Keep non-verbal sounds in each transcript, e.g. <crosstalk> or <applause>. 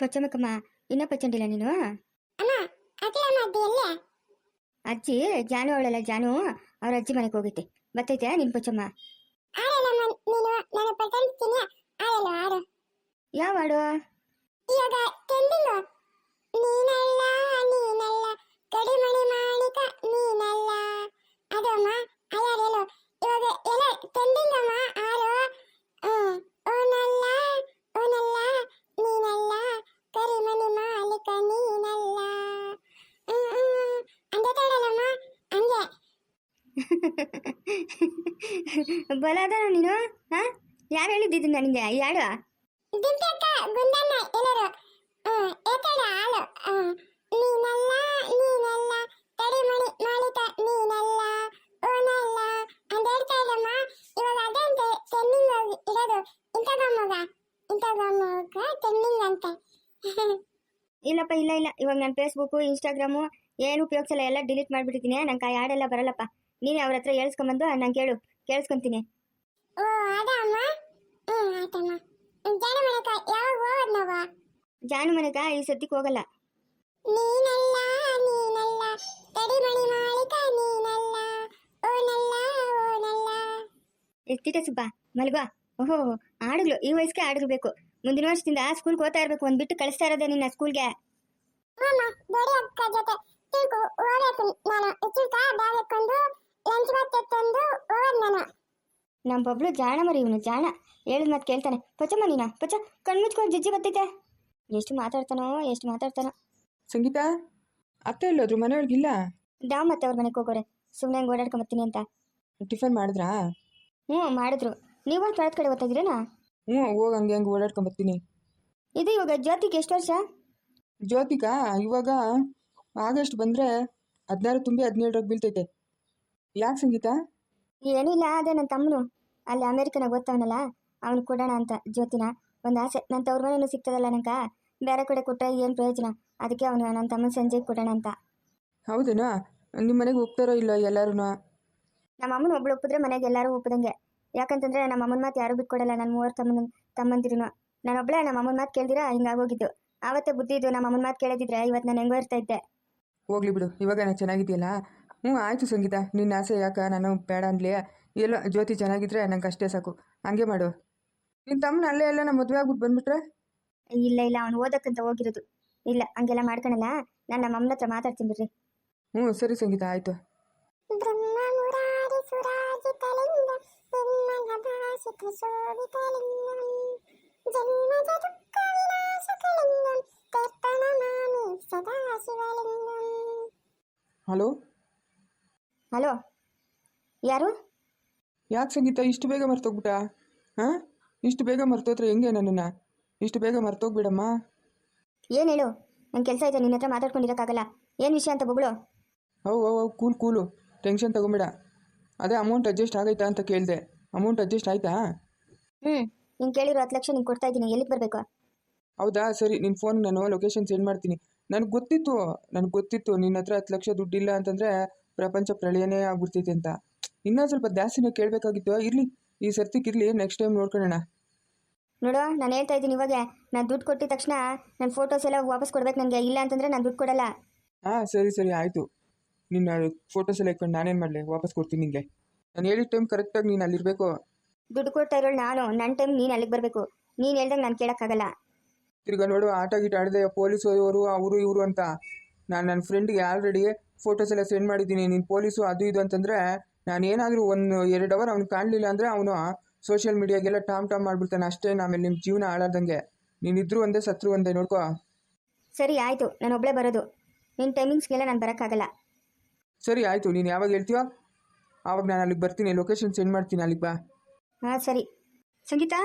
ಪಚ್ಚಮ್ಮಕ್ಕಮ್ಮ ಇನ್ನೂ ಪಚ್ಚಂಡಿಲ್ಲ ನೀನು? ಅಜ್ಜಿ ಜಾನು ಅವಳಲ್ಲ ಜಾನು ಅವ್ರ ಅಜ್ಜಿ ಮನೆಗೆ ಹೋಗೈತೆ ಬರ್ತೈತೆ ನಿನ್ ಪಚಮ್ಮ ಯಾವ ಹಾಡು? ಮಾಲಿಕ ನೀನಲ್ಲ. ಅಂದೆ ತಾಳಲ್ಲಮ್ಮ ಹಂಗೆ <laughs> ಬಲಾದ ನೀನು ಹಾ? ಯಾರು ಹೇಳಿದ್ದು ನನಗೆ? ಈ ಹಾಡು ದಿಂಪಿ ಅಕ್ಕ ಗುಂಡಣ್ಣ ಎಲ್ಲರೂ ಹ್ಮ್ ಏತಾಡ ಹಾಲು ಹ್ಮ್ ನೀನಲ್ಲ ನೀನಲ್ಲ ತಡಿಮಣಿ ಮಾಲಿಕ ನೀನಲ್ಲ ಓನಲ್ಲ ಅಂತ ಹೇಳ್ತಾ ಇದ್ದಮ್ಮ ಇವಾಗ ಅದೇ ಅಂತೆ ಟೆನ್ನಿಂಗ್ ಇರೋದು ಇಂಥಗಮ್ಮಗ ಇಂಥಗಮ್ಮಗ ಟೆನ್ನಿಂಗ್ ಅಂತೆ ಇಲ್ಲಪ್ಪ ಇಲ್ಲ ಇಲ್ಲ. ಇವಾಗ ನಾನು ಫೇಸ್ಬುಕ್ಕು ಇನ್ಸ್ಟಾಗ್ರಾಮು ಏನು ಉಪಯೋಗಿಸಲ್ಲ ಎಲ್ಲ ಡಿಲೀಟ್ ಮಾಡಿಬಿಟ್ಟಿದ್ದೀನಿ. ನಂಗೆ ಆ ಹಾಡೆಲ್ಲ ಬರಲ್ಲಪ್ಪ. ನೀನೇ ಅವ್ರ ಹತ್ರ ಹೇಳ್ಸ್ಕೊಂಬಂದು ನಂಗೆ ಕೇಳು ಕೇಳಿಸ್ಕೊಂತೀನಿ. ಓ ಅದ ಅಮ್ಮ? ಹ್ಮ್ ಆಯ್ತಮ್ಮ. ಜಾನ ಮನೆಕ ಯಾವಾಗ ಹೋಗೋದು ನಾವು? ಜಾನು ಮನೆಗ ಈ ಸದ್ಯಕ್ಕೆ ಹೋಗಲ್ಲ. ನೀನಲ್ಲ ಎಷ್ಟಿದೆ ಸುಬ್ಬ ಮಲ್ಗೋ. ಓಹೋ ಹಾಡುಗಳು ಈ ವಯಸ್ಸಿಗೆ ಹಾಡುಗಳು ಬೇಕು. ಮುಂದಿನ ವರ್ಷದಿಂದ ಸ್ಕೂಲ್ಗೆ ಹೋಗ್ತಾ ಇರಬೇಕು. ಒಂದು ಬಿಟ್ಟು ಕಳಿಸ್ತಾ ಇರೋದೇ ನಿನ್ನ ಸ್ಕೂಲ್ಗೆ ಮಾಮ ಬಡಿ ಅಕ್ಕ ಜೊತೆ ತಿಳ್ಕು ಹೋಗ್ಬೇಕು ನಾನು. ಬ್ಯಾಗ್ ಹಾಕೊಂಡು ಲಂಚ್ ಬಾಕ್ಸ್ ಎತ್ತೊಂದು ಹೋಗೋದು ನಾನು. ನಮ್ಮ ಬಬ್ಲು ಜಾಣ ಮರಿ ಇವನು ಜಾಣ. ಹೇಳಿದ ಮತ್ತೆ ಕೇಳ್ತಾನೆ. ಪಚ್ಚಮ್ಮ ನೀನ? ಕಣ್ಣು ಕಣ್ಮುಚ್ಕೊಂಡು ಜಜ್ಜಿ ಬತ್ತೈತೆ ಎಷ್ಟು ಮಾತಾಡ್ತಾನೋ ಎಷ್ಟು ಮಾತಾಡ್ತಾನೋ. ಸಂಗೀತ ಅತ್ತೆ ಎಲ್ಲೋದ್ರು? ಮನೆಯೊಳಗಿಲ್ಲ? ಡಾಮ್ ಮತ್ತೆ ಅವ್ರ ಮನೆಗೆ ಹೋಗೋರೆ. ಸುಮ್ಮನೆ ಹಂಗೆ ಓಡಾಡ್ಕೊಂಬತ್ತೀನಿ ಅಂತ. ಟಿಫನ್ ಮಾಡಿದ್ರಾ? ಹ್ಞೂ ಮಾಡಿದ್ರು. ನೀವು ತೊಳೆದ ಕಡೆ ಓದ್ತಾಯಿದ್ದೀರೇನಾ ಹ್ಞೂ ಹೋಗಿ ಹಂಗೆ ಹಂಗೆ ಓಡಾಡ್ಕೊಂಬರ್ತೀನಿ ಇದು ಇವಾಗ ಜ್ಯೋತಿಗೆ ಎಷ್ಟು ವರ್ಷ? ಜ್ಯೋತಿಕಾ ಇವಾಗ ಆಗಸ್ಟ್ ಬಂದ್ರೆ ಹದಿನಾರು ತುಂಬಿ ಹದಿನೇಳರಾಗ ಬೀಳ್ತೈತೆ. ಯಾಕೆ ಸಂಗೀತ? ಏನಿಲ್ಲ ಅದೇ ನನ್ನ ತಮ್ಮನು. ಅಲ್ಲಿ ಅಮೇರಿಕನಾಗ ಗೊತ್ತವನಲ್ಲ ಅವನು ಕೊಡೋಣ ಅಂತ ಜ್ಯೋತಿನ. ಒಂದು ಆಸೆ ನನ್ನ ತವ್ರ ಮನೇನು ಸಿಗ್ತದಲ್ಲ ನಂಕ ಬೇರೆ ಕಡೆ ಕೊಟ್ಟರೆ ಏನು ಪ್ರಯೋಜನ? ಅದಕ್ಕೆ ಅವನು ನನ್ನ ತಮ್ಮನ ಸಂಜೆಗೆ ಕೊಡೋಣ ಅಂತ. ಹೌದೇನಾ? ನಿಮ್ಮ ಮನೆಗೆ ಹೋಗ್ತಾರೋ ಇಲ್ಲ ಎಲ್ಲರೂ ನಮ್ಮ ಅಮ್ಮನ ಒಬ್ಳು ಒಪ್ಪಿದ್ರೆ ಮನೆಗೆ ಎಲ್ಲರೂ ಒಪ್ಪದಂಗೆ. ಯಾಕಂತಂದ್ರೆ ನಮ್ಮ ಅಮ್ಮನ ಮಾತು ಯಾರು ಬಿಟ್ಕೊಡಲ್ಲ ನನ್ನ ಮೂವರು ತಮ್ಮನ ತಮ್ಮಂದಿರು ನಾನೊಬ್ಳೆ ನಮ್ಮ ಅಮ್ಮನ ಮಾತು ಕೇಳ್ದಿರಾ ಹಿಂಗಾಗೋಗಿದ್ದು ಆವತ್ತೇ ಬುದ್ಧಿ ಇದು ನಮ್ಮ ಅಮ್ಮನ ಮಾತು ಕೇಳದಿದ್ರೆ ಇವತ್ತು ನಾನು ಹೆಂಗೋ ಇರ್ತಾ ಇದ್ದೆ. ಹೋಗ್ಲಿ ಬಿಡು. ಇವಾಗ ನಾನು ಚೆನ್ನಾಗಿದೆಯಲ್ಲ ಹ್ಞೂ ಆಯಿತು ಸಂಗೀತ. ನಿನ್ನ ಆಸೆ ಯಾಕೆ? ನಾನು ಬೇಡ ಅನ್ಲಿ. ಎಲ್ಲೋ ಜ್ಯೋತಿ ಚೆನ್ನಾಗಿದ್ರೆ ನಂಗೆ ಅಷ್ಟೇ ಸಾಕು. ಹಂಗೆ ಮಾಡು. ನಿನ್ನ ತಮ್ಮನ ಅಲ್ಲೇ ಎಲ್ಲ ನಮ್ಮ ಮದುವೆ ಆಗ್ಬಿಟ್ಟು ಬಂದ್ಬಿಟ್ರೆ? ಇಲ್ಲ ಇಲ್ಲ. ಅವ್ನು ಓದಕ್ಕಂತ ಹೋಗಿರೋದು. ಇಲ್ಲ ಹಂಗೆಲ್ಲ ಮಾಡ್ಕೊಳಲ್ಲ. ನಾನು ನಮ್ಮ ಅಮ್ಮನ ಹತ್ರ ಮಾತಾಡ್ತೀನಿ ಬಿಡ್ರಿ. ಹ್ಞೂ ಸರಿ ಸಂಗೀತ ಆಯಿತು. ಬ್ರಹ್ಮ ತರ್ಪಣಮಾಮಿ ಸದಾ ಶಿವಲಿಂಗಂ. ಹಲೋ? ಹಲೋ? ಯಾರು? ಯಾಕೆ ಸಂಗೀತ? ಇಷ್ಟು ಬೇಗ ಮರ್ತೋಗ್ಬಿಟ್ಟ? ಹಾಂ? ಇಷ್ಟು ಬೇಗ ಮರ್ತೋದ್ರೆ ಹೆಂಗೆ ನನ್ನನ್ನು? ಇಷ್ಟು ಬೇಗ ಮರ್ತೋಗ್ಬಿಡಮ್ಮ. ಏನು ಹೇಳು? ನನ್ನ ಕೆಲಸ ಇದೆ ನಿನ್ನ ಹತ್ರ ಮಾತಾಡ್ಕೊಂಡಿರೋಕ್ಕಾಗಲ್ಲ. ಏನು ವಿಷಯ ಅಂತ ಬೊಗಳು? How how how cool cool. Tension ತಗೊಂಬಿಡ. ಅದೇ ಅಮೌಂಟ್ ಅಡ್ಜಸ್ಟ್ ಆಗೈತಾ ಅಂತ ಕೇಳಿದೆ. ಅಮೌಂಟ್ ಅಡ್ಜಸ್ಟ್ ಆಯ್ತಾ? ಹ್ಞೂ ನೀನು ಕೇಳಿರೋ ಹತ್ತು ಲಕ್ಷ ನಿಂಗೆ ಕೊಡ್ತಾ ಇದ್ದೀನಿ. ಎಲ್ಲಿಗೆ ಬರಬೇಕು? ಹೌದಾ? ಸರಿ ನಿನ್ನ ಫೋನ್ ನಾನು ಲೊಕೇಶನ್ ಸೆಂಡ್ ಮಾಡ್ತೀನಿ. ನನಗೆ ಗೊತ್ತಿತ್ತು ನನಗೆ ಗೊತ್ತಿತ್ತು ನಿನ್ನ ಹತ್ರ ಹತ್ತು ಲಕ್ಷ ದುಡ್ಡಿಲ್ಲ ಅಂತಂದರೆ ಪ್ರಪಂಚ ಪ್ರಳಯನೇ ಆಗ್ಬಿಡ್ತೈತೆ ಅಂತ. ಇನ್ನೊಂದು ಸ್ವಲ್ಪ ಜಾಸ್ತಿನೇ ಕೇಳಬೇಕಾಗಿತ್ತು. ಇರಲಿ ಈ ಸರ್ತಿಗಿರಲಿ ನೆಕ್ಸ್ಟ್ ಟೈಮ್ ನೋಡ್ಕೊಳ್ಳೋಣ. ನೋಡು ನಾನು ಹೇಳ್ತಾ ಇದ್ದೀನಿ ಇವಾಗ ನಾನು ದುಡ್ಡು ಕೊಟ್ಟಿದ ತಕ್ಷಣ ನನ್ನ ಫೋಟೋಸ್ ಎಲ್ಲ ವಾಪಸ್ ಕೊಡ್ಬೇಕು ನನಗೆ ಇಲ್ಲ ಅಂತಂದರೆ ನಾನು ದುಡ್ಡು ಕೊಡಲ್ಲ. ಹಾಂ ಸರಿ ಸರಿ ಆಯಿತು. ನಿನ್ನ ಫೋಟೋಸ್ ಎಲ್ಲ ಇಟ್ಕೊಂಡು ನಾನೇನು ಮಾಡಲಿ? ವಾಪಸ್ ಕೊಡ್ತೀನಿ ನಿಮಗೆ ನಾನು ಹೇಳಿದ ಟೈಮ್ ಕರೆಕ್ಟಾಗಿ ನೀನು ಅಲ್ಲಿರಬೇಕು. ದುಡ್ಡು ಕೊಡ್ತಾ ಇರೋಳು ನಾನು. ನನ್ನ ಟೈಮ್ ನೀನು ಅಲ್ಲಿಗೆ ಬರಬೇಕು. ನೀನು ಹೇಳ್ದಂಗೆ ನಾನು ಕೇಳೋಕ್ಕಾಗಲ್ಲ. ತಿರ್ಗಾ ನೋಡು ಆಟ ಗೀಟ ಆಡಿದೆ ಪೊಲೀಸ್ ಅವರು ಅವರು ಇವರು ಅಂತ. ನಾನು ನನ್ನ ಫ್ರೆಂಡ್ಗೆ ಆಲ್ರೆಡಿ ಫೋಟೋಸ್ ಎಲ್ಲ ಸೆಂಡ್ ಮಾಡಿದ್ದೀನಿ. ನೀನು ಪೊಲೀಸು ಅದು ಇದು ಅಂತಂದರೆ ನಾನು ಏನಾದರೂ ಒಂದು ಎರಡು ಅವರ್ ಅವ್ನು ಕಾಣಲಿಲ್ಲ ಅಂದರೆ ಅವನು ಸೋಷಿಯಲ್ ಮೀಡಿಯಾಗೆಲ್ಲ ಟಾಮ್ ಟಾಮ್ ಮಾಡಿಬಿಡ್ತಾನೆ ಅಷ್ಟೇ. ಆಮೇಲೆ ನಿಮ್ಮ ಜೀವನ ಹಾಳಾದಂಗೆ. ನೀನಿದ್ರು ಒಂದೇ ಸತ್ರು ಒಂದೇ ನೋಡ್ಕೋ. ಸರಿ ಆಯಿತು. ನಾನು ಒಬ್ಬಳೇ ಬರೋದು. ನಿನ್ನ ಟೈಮಿಂಗ್ಸ್ಗೆಲ್ಲ ನಾನು ಬರೋಕ್ಕಾಗಲ್ಲ. ಸರಿ ಆಯಿತು. ನೀನು ಯಾವಾಗ ಹೇಳ್ತೀಯೋ ಆವಾಗ ನಾನು ಅಲ್ಲಿಗೆ ಬರ್ತೀನಿ. ಲೊಕೇಶನ್ ಸೆಂಡ್ ಮಾಡ್ತೀನಿ ಅಲ್ಲಿಗೆ ಬಾ. ಹಾಂ ಸರಿ. ಸಂಗೀತಾ?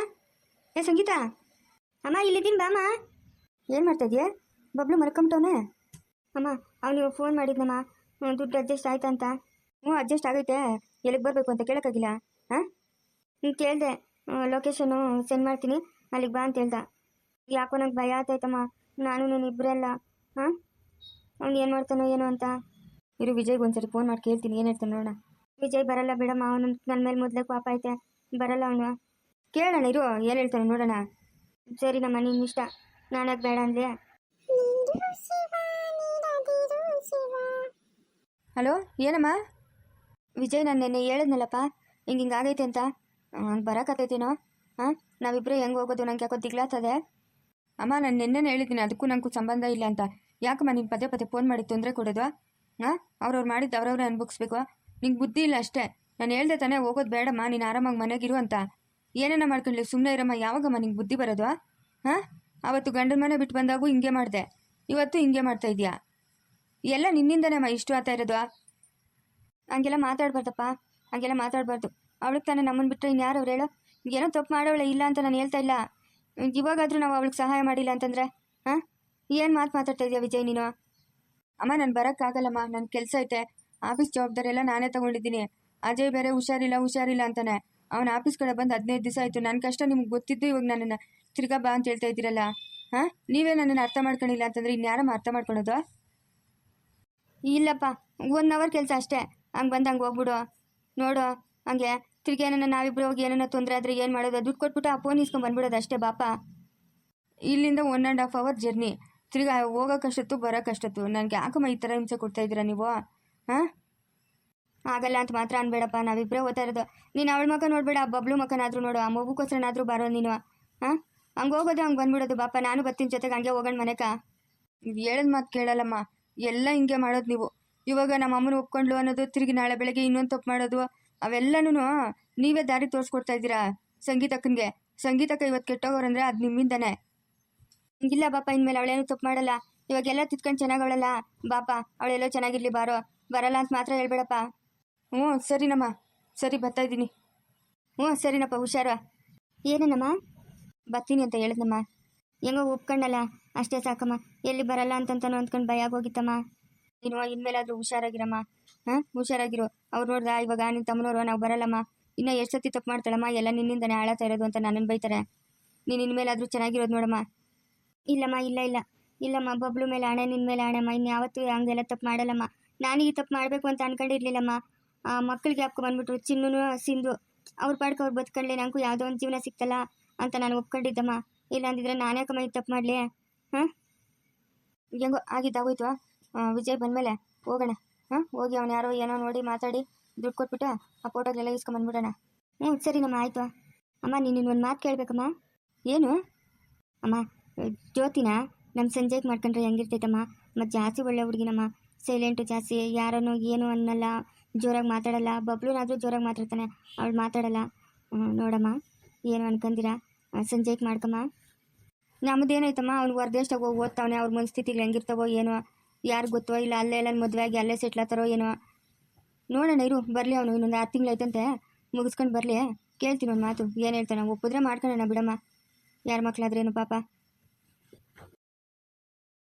ಏ ಸಂಗೀತಾ? ಅಮ್ಮ, ಇಲ್ಲಿದ್ದೀನಿ, ಬಾಮ್ಮ. ಏನು ಮಾಡ್ತಾ ಬಬ್ಲು ಮರ್ಕೊಂಬಿಟ್ಟವನೇ. ಅಮ್ಮ, ಅವನು ಫೋನ್ ಮಾಡಿದ್ನಮ್ಮ. ದುಡ್ಡು ಅಡ್ಜಸ್ಟ್ ಆಯ್ತಾ ಅಂತ ಹ್ಞೂ ಅಡ್ಜಸ್ಟ್ ಆಗೈತೆ ಎಲ್ಲಿಗೆ ಬರಬೇಕು ಅಂತ ಕೇಳೋಕ್ಕಾಗಿಲ್ಲ, ಹಾಂ? ಹ್ಞೂ ಕೇಳಿದೆ. ಲೊಕೇಶನು ಸೆಂಡ್ ಮಾಡ್ತೀನಿ. ಅಲ್ಲಿಗೆ ಬಾ ಅಂತ ಹೇಳ್ದ. ಯಾಕೋ ನಂಗೆ ಭಯ ಆಗ್ತೈತಮ್ಮ ನಾನು, ನೀನು ಇಬ್ಬರೆಲ್ಲ ಹಾಂ? ಅವ್ನು ಏನು ಮಾಡ್ತಾನೋ ಏನೋ ಅಂತ. ಇರು, ವಿಜಯ್ಗೆ ಒಂದ್ಸರಿ ಫೋನ್ ಮಾಡಿ ಕೇಳ್ತೀನಿ. ಏನು ಹೇಳ್ತಾನೆ ನೋಡೋಣ. ವಿಜಯ್ ಬರಲ್ಲ ಬೇಡಮ್ಮ. ಅವನು ನನ್ನ ಮೇಲೆ ಮೊದಲೇ ಪಾಪ ಐತೆ. ಬರಲ್ಲ ಅವನು. ಕೇಳೋಣ, ಇರು. ಏನು ಹೇಳ್ತಾನೆ ನೋಡೋಣ. ಸರಿ ನಮ್ಮ ನಿನ್ನ ಇಷ್ಟ. ನಾನ್ಯಾಕೆ ಬೇಡ ಅಂದ್ರೆ ಹಲೋ, ಏನಮ್ಮ? ವಿಜಯ್ ನಾನು ನಿನ್ನೆ ಹೇಳಿದ್ನಲ್ಲಪ್ಪ, ಹಿಂಗೆ ಹಿಂಗಾಗೈತೆ ಅಂತ. ಹಂಗೆ ಬರೋಕತ್ತೈತೇನೋ ಹಾಂ ನಾವಿಬ್ಬರೇ ಹೆಂಗೆ ಹೋಗೋದು ನಂಗೆ ಯಾಕೋ ದಿಗ್ಲಾತದೆ ಅಮ್ಮ, ನಾನು ನಿನ್ನೆನೇ ಹೇಳಿದ್ದೀನಿ ಅದಕ್ಕೂ ನಂಗೆ ಸಂಬಂಧ ಇಲ್ಲ ಅಂತ. ಯಾಕಮ್ಮ ನೀನು ಪದೇ ಪದೇ ಫೋನ್ ಮಾಡಿ ತೊಂದರೆ ಕೊಡೋದು? ಹಾಂ ಅವ್ರವ್ರು ಮಾಡಿದ್ದು ಅವ್ರವ್ರೇ ಅನ್ಭವಿಸ್ಬೇಕು. ನಿಂಗೆ ಬುದ್ಧಿ ಇಲ್ಲ ಅಷ್ಟೇ. ನಾನು ಹೇಳ್ದೆ ತಾನೇ ಹೋಗೋದು ಬೇಡಮ್ಮ, ನೀನು ಆರಾಮಾಗಿ ಮನೆಗಿರು ಅಂತ. ಏನೇನ ಮಾಡ್ಕೊಳ್ಳಿ ಸುಮ್ಮನೆ ಇರಮ್ಮ, ಯಾವಾಗಮ್ಮ ನಿಂಗೆ ಬುದ್ಧಿ ಬರೋದು ಹಾಂ? ಅವತ್ತು ಗಂಡನ ಮನೆ ಬಿಟ್ಟು ಬಂದಾಗೂ ಹಿಂಗೆ ಮಾಡಿದೆ. ಇವತ್ತು ಹಿಂಗೆ ಮಾಡ್ತಾ ಇದೀಯಾ ಎಲ್ಲ ನಿನ್ನಿಂದನೇ ಅಮ್ಮ ಇಷ್ಟು ಆಗ್ತಾ ಇರೋದು ಹಂಗೆಲ್ಲ ಮಾತಾಡ್ಬಾರ್ದಪ್ಪ, ಹಂಗೆಲ್ಲ ಮಾತಾಡಬಾರ್ದು. ಅವಳಿಗೆ ತಾನೇ ನಮ್ಮನ್ನು ಬಿಟ್ಟರೆ ಇನ್ಯಾರು ಅವ್ರು ಹೇಳೋ? ಏನೋ ತಪ್ಪು ಮಾಡೋಳೆ ಇಲ್ಲ ಅಂತ ನಾನು ಹೇಳ್ತಾ ಇಲ್ಲ. ಇವಾಗಾದರೂ ನಾವು ಅವಳಿಗೆ ಸಹಾಯ ಮಾಡಿಲ್ಲ ಅಂತಂದರೆ ಹಾಂ ಏನು ಮಾತು ಮಾತಾಡ್ತಾ ಇದೀಯ ವಿಜಯ್ ನೀನು? ಅಮ್ಮ, ನಾನು ಬರೋಕ್ಕಾಗಲ್ಲಮ್ಮ ನನ್ನ ಕೆಲಸ ಐತೆ. ಆಫೀಸ್ ಜವಾಬ್ದಾರಿ ಎಲ್ಲ ನಾನೇ ತಗೊಂಡಿದ್ದೀನಿ. ಅಜಯ್ ಬೇರೆ ಹುಷಾರಿಲ್ಲ ಹುಷಾರಿಲ್ಲ ಅಂತಾನೆ. ಅವನ ಆಫೀಸ್ ಕಡೆ ಬಂದು ಹದಿನೈದು ದಿವಸ ಆಯಿತು. ನನ್ನ ಕಷ್ಟ ನಿಮ್ಗೆ ಗೊತ್ತಿದ್ದು ಇವಾಗ ನನ್ನನ್ನು ತಿರ್ಗಾ ಬಾ ಅಂತ ಹೇಳ್ತಾ ಇದ್ದೀರಲ್ಲ? ಹಾಂ? ನೀವೇ ನನ್ನನ್ನು ಅರ್ಥ ಮಾಡ್ಕೊಂಡಿಲ್ಲ ಅಂತಂದರೆ ಇನ್ಯಾರಮ್ಮ ಅರ್ಥ ಮಾಡ್ಕೊಳೋದು? ಇಲ್ಲಪ್ಪ ಒನ್ ಅವರ್ ಕೆಲಸ ಅಷ್ಟೇ. ಹಂಗೆ ಬಂದು ಹಂಗೆ ಹೋಗ್ಬಿಡು. ನೋಡು, ಹಂಗೆ ತಿರ್ಗಿ ಏನನ್ನ ನಾವಿಬ್ರು ಹೋಗಿ ಏನನ್ನ ತೊಂದರೆ ಆದರೆ ಏನು ಮಾಡೋದು, ದುಡ್ಡು ಕೊಟ್ಬಿಟ್ಟು ಆ ಫೋನ್ ಇಸ್ಕೊಂಡು ಬಂದ್ಬಿಡೋದು ಅಷ್ಟೇ ಬಾಪ ಇಲ್ಲಿಂದ one and half hour journey ತಿರ್ಗಿ ಹೋಗೋಕ್ಕಷ್ಟೊತ್ತು ಬರೋಕ್ಕಷ್ಟೊತ್ತು ನನಗೆ ಯಾಕಮ್ಮ ಈ ಥರ ಹಿಂಸೆ ಕೊಡ್ತಾ ಇದ್ದೀರಾ ನೀವು? ಹಾಂ? ಆಗಲ್ಲ ಅಂತ ಮಾತ್ರ ಅನ್ಬೇಡಪ್ಪ. ನಾವಿಬ್ಬರೇ ಓದ್ತಾ ಇರೋದು. ನೀನು ಅವಳ ಮಕ್ಕ ನೋಡ್ಬೇಡ ಆ ಬಬ್ಲು ಮಕ್ಕನಾದರೂ ನೋಡು, ಆ ಮಗುಗೋಸ್ಕರನಾದರೂ ಬರೋ ನೀನು. ಹಾಂ ಹಂಗೆ ಹೋಗೋದು, ಹಂಗೆ ಬಂದ್ಬಿಡೋದು ಬಾಪ ನಾನು ಬರ್ತೀನಿ ಜೊತೆಗೆ, ಹಂಗೆ ಹೋಗೋಣ ಮನೆಕ. ಹೇಳಿದ ಮಾತು ಕೇಳಲ್ಲಮ್ಮ. ಎಲ್ಲ ಹಿಂಗೆ ಮಾಡೋದು ನೀವು. ಇವಾಗ ನಮ್ಮ ಅಮ್ಮನ ಒಪ್ಕೊಂಡ್ಲು ಅನ್ನೋದು, ತಿರುಗಿ ನಾಳೆ ಬೆಳಗ್ಗೆ ಇನ್ನೊಂದು ತಪ್ಪು ಮಾಡೋದು ಅವೆಲ್ಲನೂ ನೀವೇ ದಾರಿ ತೋರಿಸ್ಕೊಡ್ತಾ ಇದ್ದೀರಾ ಸಂಗೀತಕ್ಕನಿಗೆ ಸಂಗೀತಕ್ಕೆ ಇವತ್ತು ಕೆಟ್ಟೋಗೋರಂದ್ರೆ ಅದು ನಿಮ್ಮಿಂದನೇ. ಇಲ್ಲ ಬಾಪ ಇನ್ಮೇಲೆ ಅವಳೇನು ತಪ್ಪು ಮಾಡಲ್ಲ. ಇವಾಗೆಲ್ಲ ತಿತ್ಕೊಂಡು ಚೆನ್ನಾಗವಳಲ್ಲ ಬಾಪ ಅವಳೆಲ್ಲೋ ಚೆನ್ನಾಗಿರ್ಲಿ ಬಾರೋ. ಬರಲ್ಲ ಅಂತ ಮಾತ್ರ ಹೇಳ್ಬೇಡಪ್ಪ. ಹ್ಞೂ ಸರಿನಮ್ಮ. ಸರಿ ಬರ್ತಾ ಇದ್ದೀನಿ. ಹ್ಞೂ ಸರಿನಪ್ಪ ಹುಷಾರ. ಏನೇನಮ್ಮ ಬರ್ತೀನಿ ಅಂತ ಹೇಳಿದ್ನಮ್ಮ. ಹೆಂಗೋ ಒಪ್ಕೊಂಡಲ್ಲ. ಅಷ್ಟೇ ಸಾಕಮ್ಮ. ಎಲ್ಲಿ ಬರಲ್ಲ ಅಂತಂತಾನು ಅಂದ್ಕೊಂಡು ಭಯ ಆಗೋಗಿತ್ತಮ್ಮ. ನೀನು ಇನ್ಮೇಲಾದ್ರೂ ಹುಷಾರಾಗಿರಮ್ಮ. ಹಾಂ ಹುಷಾರಾಗಿರು. ಅವ್ರು ನೋಡ್ದ ಇವಾಗ ನಿನ್ನ ತಮ್ಮನವರು ನಾವು ಬರಲ್ಲಮ್ಮ. ಇನ್ನೂ ಎಷ್ಟು ಸತಿ ತಪ್ಪು ಮಾಡ್ತಾಳಮ್ಮ? ಎಲ್ಲ ನಿನ್ನಿಂದನೇ ಆಳತಾ ಇರೋದು ಅಂತ ನನ್ನನ್ನು ಬೈತಾರೆ. ನೀನು ಇನ್ಮೇಲಾದರೂ ಚೆನ್ನಾಗಿರೋದು ನೋಡಮ್ಮ. ಇಲ್ಲಮ್ಮ ಇಲ್ಲ ಇಲ್ಲ. ಇಲ್ಲಮ್ಮ ಬಬ್ಲು ಮೇಲೆ ಹಣೆ ನಿನ್ನ ಮೇಲೆ ಹಣೆಮ್ಮ ಇನ್ಯಾವತ್ತೂ ಹಂಗೆಲ್ಲ ತಪ್ಪು ಮಾಡಲ್ಲಮ್ಮ. ನಾನು ಈ ತಪ್ಪು ಮಾಡಬೇಕು ಅಂತ ಅನ್ಕೊಂಡಿರ್ಲಿಲ್ಲಮ್ಮ. ಆ ಮಕ್ಕಳಿಗೆ ಹಾಕೊ ಬಂದ್ಬಿಟ್ರು. ಚಿನ್ನೂ ಸಿಂಧು, ಅವ್ರ ಪಾಡ್ಕೆ ಅವ್ರು ಬದುಕೊಳ್ಳಿ ನನಗೂ ಯಾವುದೋ ಒಂದು ಜೀವನ ಸಿಕ್ತಲ್ಲ ಅಂತ ನಾನು ಒಪ್ಕೊಂಡಿದ್ದಮ್ಮ. ಇಲ್ಲ ಅಂದಿದ್ರೆ ನಾನೇ ಕಮ್ಮ ತಪ್ಪು ಮಾಡಲಿ? ಹಾಂ? ಹೆಂಗೋ ಆಗಿದ್ದಾಗೋಯ್ತು ವಿಜಯ್ ಬಂದಮೇಲೆ ಹೋಗೋಣ. ಹಾಂ? ಹೋಗಿ ಅವ್ನು ಯಾರೋ ಏನೋ ನೋಡಿ ಮಾತಾಡಿ ದುಡ್ಡು ಕೊಟ್ಬಿಟ್ಟು ಆ ಫೋಟೋಗಳೆಲ್ಲ ಇಸ್ಕೊಂಬಂದ್ಬಿಡೋಣ. ಹ್ಞೂ ಸರಿನಮ್ಮ ಆಯಿತು. ಅಮ್ಮ, ನೀನು ಒಂದು ಮಾತು ಕೇಳಬೇಕಮ್ಮ. ಏನು? ಅಮ್ಮ, ಜ್ಯೋತಿನ? ನಮ್ಮ ಸಂಜೆಗೆ ಮಾಡ್ಕೊಂಡ್ರೆ ಹೆಂಗಿರ್ತೈತಮ್ಮ? ಮತ್ತು ಜಾಸ್ತಿ ಒಳ್ಳೆ ಹುಡುಗಿನಮ್ಮ. ಸೈಲೆಂಟು ಜಾಸ್ತಿ, ಯಾರನ್ನು ಏನು ಅನ್ನಲ್ಲ. ಜೋರಾಗಿ ಮಾತಾಡಲ್ಲ, ಬಬ್ಲೂನಾದರೂ ಜೋರಾಗಿ ಮಾತಾಡ್ತಾನೆ. ಅವಳು ಮಾತಾಡಲ್ಲ. ನೋಡಮ್ಮ, ಏನು ಅನ್ಕಂದಿರಾ? ಸಂಜೆಗೆ ಮಾಡ್ಕಮ್ಮ. ನಮ್ಮದೇನಾಯ್ತಮ್ಮ ಅವ್ನು ಹೊರದೇಶ್ದಾಗ ಹೋಗಿ ಓದ್ತಾವನೆ, ಅವ್ರ ಮನಸ್ಥಿತಿಗಳು ಹೆಂಗಿರ್ತಾವೋ ಏನೋ, ಯಾರು ಗೊತ್ತೋ ಇಲ್ಲ, ಅಲ್ಲೇ ಎಲ್ಲ ಮದುವೆ ಆಗಿ ಅಲ್ಲೇ ಸೆಟ್ಲ್ ಆಗ್ತಾರೋ ಏನೋ. ನೋಡೋಣ ಇರು, ಬರಲಿ ಅವನು, ಇನ್ನೊಂದು ಆರು ತಿಂಗಳಾಯ್ತಂತೆ ಮುಗಿಸ್ಕೊಂಡು ಬರಲಿ, ಕೇಳ್ತೀನಿ ಒಂದು ಮಾತು. ಏನು ಹೇಳ್ತಾನೆ, ಒಪ್ಪಿದ್ರೆ ಮಾಡ್ಕೊಳ್ಳೋಣ ಬಿಡಮ್ಮ. ಯಾರ ಮಕ್ಕಳಾದ್ರೇನು ಪಾಪ?